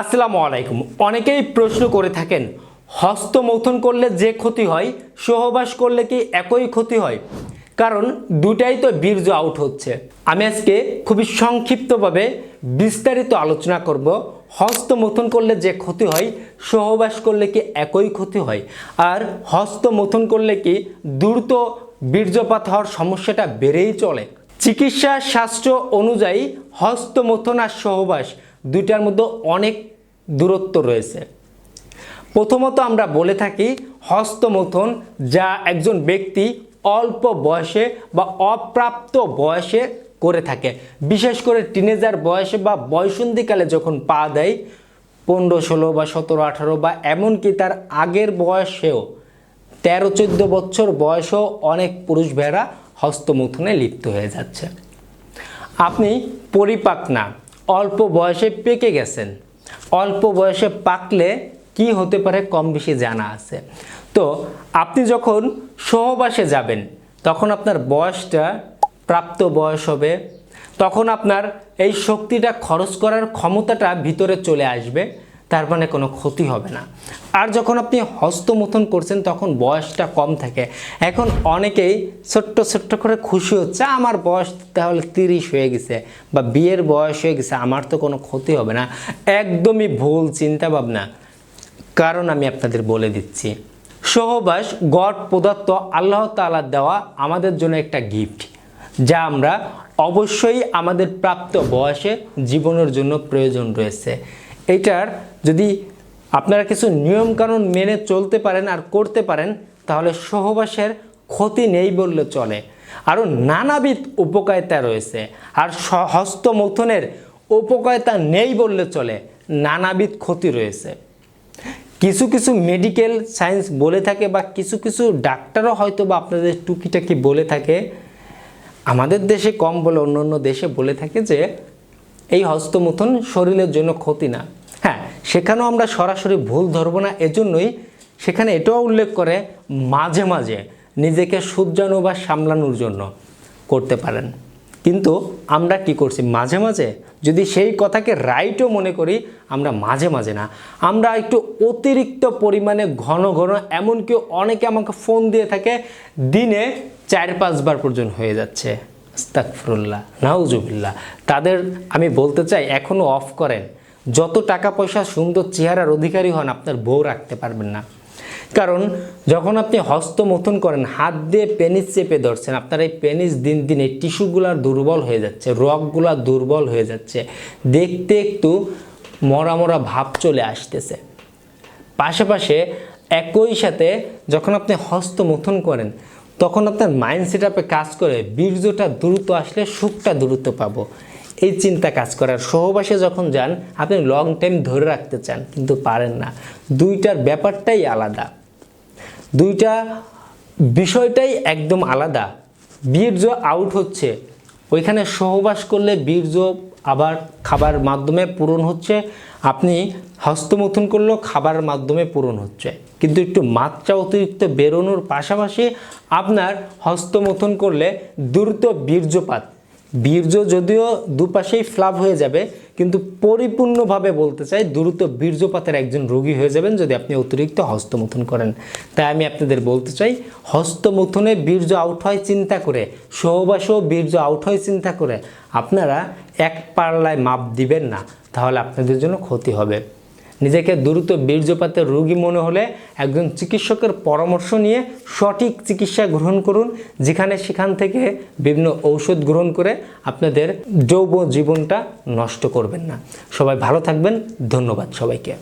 আসসালামু আলাইকুম। অনেকেই প্রশ্ন করে থাকেন, হস্তমৈথুন করলে যে ক্ষতি হয়, সহবাস করলে কি একই ক্ষতি হয়? কারণ দুটাই তো বীর্য আউট হচ্ছে। আমি আজকে খুবই সংক্ষিপ্তভাবে বিস্তারিত আলোচনা করব, হস্তমৈথুন করলে যে ক্ষতি হয়, সহবাস করলে কি একই ক্ষতি হয়? আর হস্তমৈথুন করলে কি দ্রুত বীর্যপাত হওয়ার সমস্যাটা বেড়েই চলে? চিকিৎসা শাস্ত্র অনুযায়ী হস্তমৈথুন আর সহবাস দুইটার মধ্যে অনেক দূরত্ব রয়েছে। প্রথমত আমরা বলে থাকি হস্তমৈথুন, যা একজন ব্যক্তি অল্প বয়সে বা অপ্রাপ্ত বয়সে করে থাকে। বিশেষ করে টিনেজার বয়সে বা বয়সন্ধিকালে যখন পা দেয়, পনেরো, ষোলো বা সতেরো, আঠারো বা এমনকি তার আগের বয়সেও, তেরো, চোদ্দ বছর বয়সেও অনেক পুরুষ ভেড়া হস্তমৈথুনে লিপ্ত হয়ে যাচ্ছে। আপনি পরিপাক না অল্প বয়সে পেকে গেছেন। অল্প বয়সে পাকলে কি হতে পারে কম বেশি জানা আছে। তো আপনি যখন সহবাসে যাবেন, তখন আপনার বয়সটা প্রাপ্ত বয়স হবে। তখন আপনার এই শক্তিটা খরচ করার ক্ষমতাটা ভিতরে চলে আসবে। তার মানে কোনো ক্ষতি হবে না। আর যখন আপনি হস্তমথন করছেন, তখন বয়সটা কম থাকে। এখন অনেকেই ছোট্ট ছোট্ট করে খুশি হচ্ছে, আমার বয়স তাহলে তিরিশ হয়ে গেছে বা বিয়ের বয়স হয়ে গেছে, আমার তো কোনো ক্ষতি হবে না। একদমই ভুল চিন্তা ভাবনা কারণ আমি আপনাদের বলে দিচ্ছি, সহবাস, গড় পদার্থ আল্লাহ তাআলা দেওয়া আমাদের জন্য একটা গিফট যা আমরা অবশ্যই আমাদের প্রাপ্ত বয়সে জীবনের জন্য প্রয়োজন রয়েছে। এটার যদি আপনারা কিছু নিয়মকানুন মেনে চলতে পারেন আর করতে পারেন, তাহলে সহবাসের ক্ষতি নেই বললে চলে। আরও নানাবিধ উপকারিতা রয়েছে, আর হস্তমৈথুনের উপকারিতা নেই বললে চলে, নানাবিধ ক্ষতি রয়েছে। কিছু কিছু মেডিকেল সায়েন্স বলে থাকে বা কিছু কিছু ডাক্তারও হয়তো বা আপনাদের টুকিটাকি বলে থাকে। আমাদের দেশে কম বলে অন্য অন্য দেশে বলে থাকে যে এই হস্তমৈথুন শরীরের জন্য ক্ষতি না। হ্যাঁ সেখানেও আমরা সরাসরি ভুল ধরবো না। এজন্যই সেখানে এটাও উল্লেখ করে মাঝে মাঝে নিজেকে শুধরানো বা সামলানোর জন্য করতে পারেন। কিন্তু আমরা কি করছি? মাঝে মাঝে যদি সেই কথাকে রাইটও মনে করি, আমরা মাঝে মাঝে না। আমরা একটু অতিরিক্ত পরিমাণে ঘন ঘন, এমনকি অনেকে আমাকে ফোন দিয়ে থাকে, দিনে চার পাঁচবার পর্যন্ত হয়ে যাচ্ছে। আস্তাকফরুল্লাহ নাউজুবিল্লাহ। তাদের, আমি বলতে চাই এখনও অফ করেন। যত টাকা পয়সা সুন্দর চেহারার অধিকারী হন, আপনার বউ রাখতে পারবেন না। কারণ, যখন আপনি হস্তমথন করেন, হাত দিয়ে পেনিস চেপে ধরছেন, আপনার এই পেনিস দিন দিন এই টিস্যুগুলা দুর্বল হয়ে যাচ্ছে, রগগুলা দুর্বল হয়ে যাচ্ছে। দেখতে একটু মরা মরা ভাব চলে আসতেছে। পাশাপাশি একই সাথে যখন আপনি হস্তমথন করেন তখন আপনার মাইন্ড সেট আপে কাজ করে বীর্যটা দ্রুত আসলে সুখটা দ্রুত পাবো। এই চিন্তা কাজ করার সহবাসে যখন যান, আপনি লং টাইম ধরে রাখতে চান, কিন্তু পারেন না। দুইটার ব্যাপারটাই আলাদা। দুইটা বিষয়টাই একদম আলাদা। বীর্য আউট হচ্ছে। ওইখানে সহবাস করলে বীর্য আবার খাবার মাধ্যমে পূরণ হচ্ছে। আপনি হস্তমথন করলেও খাবার মাধ্যমে পূরণ হচ্ছে। কিন্তু একটু মাত্রা অতিরিক্ত বেরোনোর পাশাপাশি আপনার হস্তমথন করলে দ্রুত বীর্যপাত বীর্য যদিও দুপাশেই ফ্লাপ হয়ে যাবে, কিন্তু পরিপূর্ণভাবে বলতে চাই দ্রুত বীর্যপাতের একজন রোগী হয়ে যাবেন যদি আপনি অতিরিক্ত হস্তমথন করেন। তাই আমি আপনাদের বলতে চাই, হস্তমথনে বীর্য আউট হয় চিন্তা করে, সহবাসেও বীর্য আউট হয় চিন্তা করে। আপনারা এক পাল্লায় মাপ দিবেন না, তাহলে আপনাদের জন্য ক্ষতি হবে। নিজেকে দ্রুত বীর্যপাতের রোগী মনে হলে একজন চিকিৎসকের পরামর্শ নিয়ে সঠিক চিকিৎসা গ্রহণ করুন, যেখানে সেখান থেকে বিভিন্ন ঔষধ গ্রহণ করে আপনাদের যৌব জীবনটা নষ্ট করবেন না। সবাই ভালো থাকবেন, ধন্যবাদ সবাইকে।